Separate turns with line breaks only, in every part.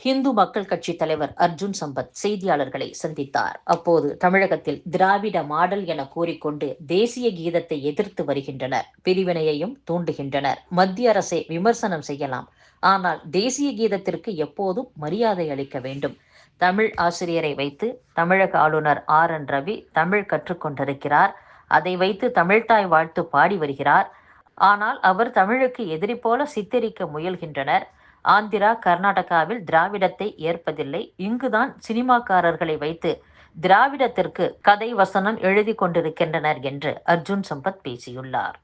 ஹிந்து மக்கள் கட்சி தலைவர் அர்ஜுன் சம்பத் செய்தியாளர்களை சந்தித்தார். அப்போது தமிழகத்தில் திராவிட மாடல் என கூறிக்கொண்டு தேசிய கீதத்தை எதிர்த்து வருகின்றனர். பிரிவினையையும் தூண்டுகின்றனர். மத்திய அரசை விமர்சனம் செய்யலாம். ஆனால் தேசிய கீதத்திற்கு எப்போதும் மரியாதை அளிக்க வேண்டும். தமிழ் ஆசிரியரை வைத்து தமிழக ஆளுநர் ஆர். என். ரவி தமிழ் கற்றுக்கொண்டிருக்கிறார். அதை வைத்து தமிழ்தாய் வாழ்த்து பாடி வருகிறார். ஆனால் அவர் தமிழுக்கு எதிரி போல சித்தரிக்க முயல்கின்றனர். ஆந்திரா கர்நாடகாவில் திராவிடத்தை ஏற்பதில்லை. இங்குதான் சினிமாக்காரர்களை வைத்து திராவிடத்திற்கு கதை வசனம் எழுதி கொண்டிருக்கின்றனர் என்று அர்ஜுன் சம்பத் பேசியுள்ளார்.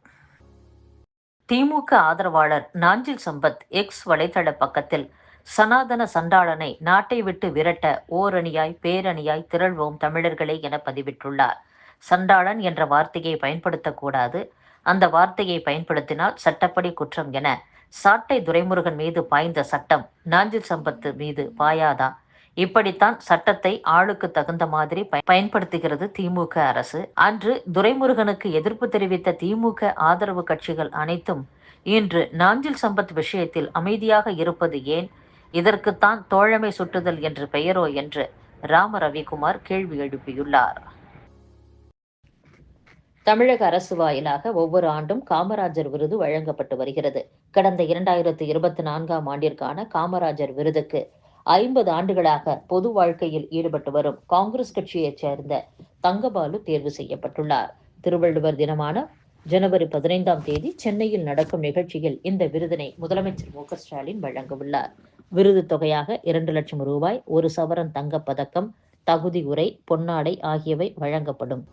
திமுக ஆதரவாளர் நாஞ்சில் சம்பத் எக்ஸ் வலைதள பக்கத்தில் சனாதன சண்டாளனை நாட்டை விட்டு விரட்ட ஓரணியாய் பேரணியாய் திரள்வோம் தமிழர்களே என பதிவிட்டுள்ளார். சண்டாளன் என்ற வார்த்தையை பயன்படுத்தக்கூடாது. அந்த வார்த்தையை பயன்படுத்தினால் சட்டப்படி குற்றம் என சாட்டை துரைமுருகன் மீது பாய்ந்த சட்டம் நாஞ்சில் சம்பத்து மீது பாயாதா. இப்படித்தான் சட்டத்தை ஆளுக்கு தகுந்த மாதிரி பயன்படுத்துகிறது திமுக அரசு. அன்று துரைமுருகனுக்கு எதிர்ப்பு தெரிவித்த திமுக ஆதரவு கட்சிகள் அனைத்தும் இன்று நாஞ்சில் சம்பத் விஷயத்தில் அமைதியாக இருப்பது ஏன்? இதற்குத்தான் தோழமை சுட்டுதல் என்று பெயரோ என்று ராம ரவிக்குமார் கேள்வி எழுப்பியுள்ளார். தமிழக அரசு வாயிலாக ஒவ்வொரு ஆண்டும் காமராஜர் விருது வழங்கப்பட்டு வருகிறது. கடந்த இரண்டாயிரத்து இருபத்தி நான்காம் ஆண்டிற்கான காமராஜர் விருதுக்கு ஐம்பது ஆண்டுகளாக பொது வாழ்க்கையில் ஈடுபட்டு வரும் காங்கிரஸ் கட்சியைச் சேர்ந்த தங்கபாலு தேர்வு செய்யப்பட்டுள்ளார். திருவள்ளுவர் தினமான ஜனவரி பதினைந்தாம் தேதி சென்னையில் நடக்கும் நிகழ்ச்சியில் இந்த விருதினை முதலமைச்சர் மு ஸ்டாலின் வழங்கவுள்ளார். விருது தொகையாக இரண்டு லட்சம் ரூபாய் ஒரு சவரன் தங்கப் பதக்கம் தகுதி உரை பொன்னாடை ஆகியவை வழங்கப்படும்.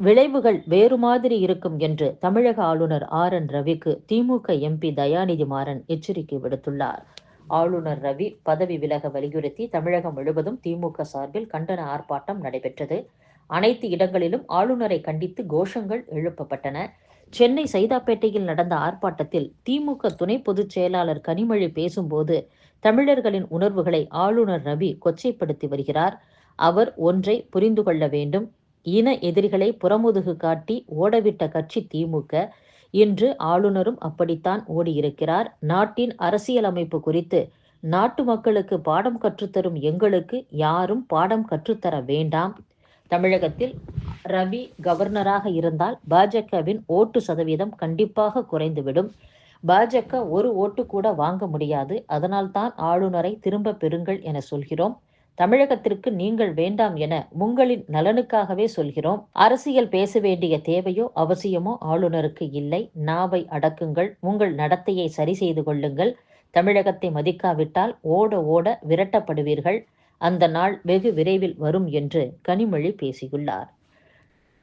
விளைவுகள் வேறு மாதிரி இருக்கும் என்று தமிழக ஆளுநர் ஆர் என் ரவிக்கு திமுக எம்பி தயாநிதி மாறன் எச்சரிக்கை விடுத்துள்ளார். ஆளுநர் ரவி பதவி விலக வலியுறுத்தி தமிழகம் முழுவதும் திமுக சார்பில் கண்டன ஆர்ப்பாட்டம் நடைபெற்றது. அனைத்து இடங்களிலும் ஆளுநரை கண்டித்து கோஷங்கள் எழுப்பப்பட்டன. சென்னை சைதாப்பேட்டையில் நடந்த ஆர்ப்பாட்டத்தில் திமுக துணை பொதுச் செயலாளர் கனிமொழி பேசும்போது தமிழர்களின் உணர்வுகளை ஆளுநர் ரவி கொச்சைப்படுத்தி வருகிறார். அவர் ஒன்றை புரிந்து கொள்ள வேண்டும். இன எதிரிகளை புறமுதுகு காட்டி ஓடவிட்ட கட்சி திமுக இன்று ஆளுநரும் அப்படித்தான் ஓடியிருக்கிறார். நாட்டின் அரசியலமைப்பு குறித்து நாட்டு மக்களுக்கு பாடம் கற்றுத்தரும் எங்களுக்கு யாரும் பாடம் கற்றுத்தர வேண்டாம். தமிழகத்தில் ரவி கவர்னராக இருந்தால் பாஜகவின் ஓட்டு சதவீதம் கண்டிப்பாக குறைந்துவிடும். பாஜக ஒரு ஓட்டு கூட வாங்க முடியாது. அதனால்தான் ஆளுநரை திரும்ப பெறுங்கள் என சொல்கிறோம். தமிழகத்திற்கு நீங்கள் வேண்டாம் என உங்களின் நலனுக்காகவே சொல்கிறோம். அரசியல் பேச வேண்டிய தேவையோ அவசியமோ ஆளுநருக்கு இல்லை. நாவை அடக்குங்கள். உங்கள் நடத்தையை சரி செய்து கொள்ளுங்கள். தமிழகத்தை மதிக்காவிட்டால் ஓட ஓட விரட்டப்படுவீர்கள். அந்த நாள் வெகு விரைவில் வரும் என்று கனிமொழி பேசியுள்ளார்.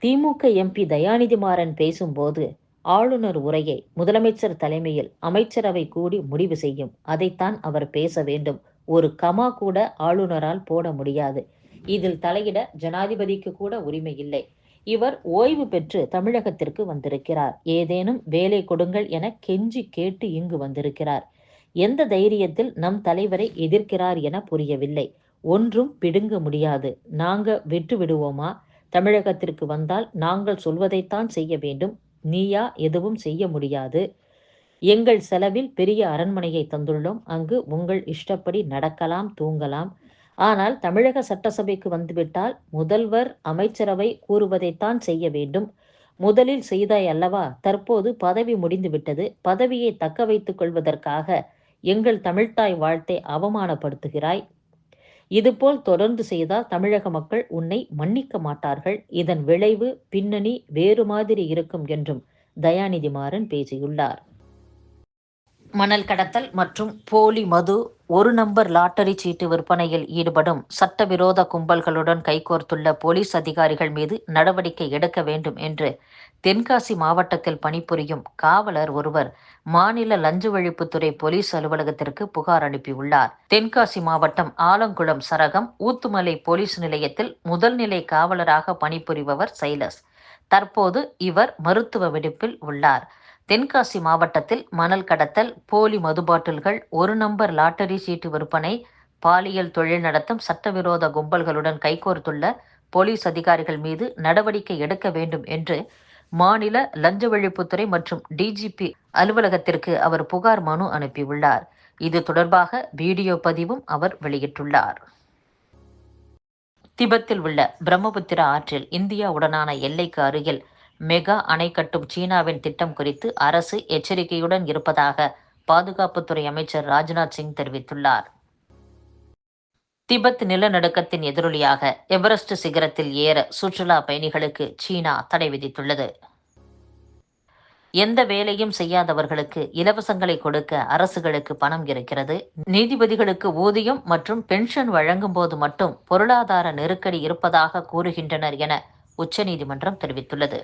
திமுக எம்பி தயாநிதி மாறன் பேசும்போது ஆளுநர் உரையை முதலமைச்சர் தலைமையில் அமைச்சரவை கூடி முடிவு செய்யும். அதைத்தான் அவர் பேச வேண்டும். ஒரு கமா கூட ஆளுநரால் போட முடியாது. இதில் தலையிட ஜனாதிபதிக்கு கூட உரிமை இல்லை. இவர் ஓய்வு பெற்று தமிழகத்திற்கு வந்திருக்கிறார். ஏதேனும் வேலை கொடுங்கள் என கெஞ்சி கேட்டு இங்கு வந்திருக்கிறார். எந்த தைரியத்தில் நம் தலைவரை எதிர்க்கிறார் என புரியவில்லை. ஒன்றும் பிடுங்க முடியாது. நாங்க விட்டு விடுவோமா? தமிழகத்திற்கு வந்தால் நாங்கள் சொல்வதைத்தான் செய்ய வேண்டும். நீயா எதுவும் செய்ய முடியாது. எங்கள் செலவில் பெரிய அரண்மனையை தந்துள்ளோம். அங்கு உங்கள் இஷ்டப்படி நடக்கலாம் தூங்கலாம். ஆனால் தமிழக சட்டசபைக்கு வந்துவிட்டால் முதல்வர் அமைச்சரவை கூறுவதைத்தான் செய்ய வேண்டும். முதலில் செய்தாய் அல்லவா? தற்போது பதவி முடிந்துவிட்டது. பதவியை தக்க வைத்துக் கொள்வதற்காக எங்கள் தமிழ்தாய் வாழ்த்தை அவமானப்படுத்துகிறாய். இதுபோல் தொடர்ந்து செய்தால் தமிழக மக்கள் உன்னை மன்னிக்க மாட்டார்கள். இதன் விளைவு பின்னணி வேறு மாதிரி இருக்கும் என்றும் தயாநிதி மாறன் பேசியுள்ளார். மணல் கடத்தல் மற்றும் போலி மது ஒரு நம்பர் லாட்டரி சீட்டு விற்பனையில் ஈடுபடும் சட்டவிரோத கும்பல்களுடன் கைகோர்த்துள்ள போலீஸ் அதிகாரிகள் மீது நடவடிக்கை எடுக்க வேண்டும் என்று தென்காசி மாவட்டத்தில் பணிபுரியும் காவலர் ஒருவர் மாநில லஞ்ச ஒழிப்புத்துறை போலீஸ் அலுவலகத்திற்கு புகார் அனுப்பியுள்ளார். தென்காசி மாவட்டம் ஆலங்குளம் சரகம் ஊத்துமலை போலீஸ் நிலையத்தில் முதல்நிலை காவலராக பணிபுரிபவர் சைலஸ். தற்போது இவர் மருத்துவ விடுப்பில் உள்ளார். தென்காசி மாவட்டத்தில் மணல் கடத்தல் போலி மது பாட்டில்கள் ஒரு நம்பர் லாட்டரி சீட்டு விற்பனை பாலியல் தொழில் நடத்தும் சட்டவிரோத கும்பல்களுடன் கைகோர்த்துள்ள போலீஸ் அதிகாரிகள் மீது நடவடிக்கை எடுக்க வேண்டும் என்று மாநில லஞ்ச ஒழிப்புத்துறை மற்றும் டிஜிபி அலுவலகத்திற்கு அவர் புகார் மனு அனுப்பியுள்ளார். இது தொடர்பாக வீடியோ பதிவும் அவர் வெளியிட்டுள்ளார். திபெத்தில் உள்ள பிரம்மபுத்திரா ஆற்றில் இந்தியாவுடனான எல்லைக்கு அருகில் மெகா அணை கட்டும் சீனாவின் திட்டம் குறித்து அரசு எச்சரிக்கையுடன் இருப்பதாக பாதுகாப்புத்துறை அமைச்சர் ராஜ்நாத் சிங் தெரிவித்துள்ளார். திபெத் நிலநடுக்கத்தின் எதிரொலியாக எவரெஸ்ட் சிகரத்தில் ஏற சுற்றுலா பயணிகளுக்கு சீனா தடை விதித்துள்ளது. எந்த வேலையும் செய்யாதவர்களுக்கு இலவசங்களை கொடுக்க அரசுகளுக்கு பணம் இருக்கிறது. நீதிபதிகளுக்கு ஊதியம் மற்றும் பென்ஷன் வழங்கும் போது மட்டும் பொருளாதார நெருக்கடி இருப்பதாக கூறுகின்றனர் என உச்சநீதிமன்றம் தெரிவித்துள்ளது.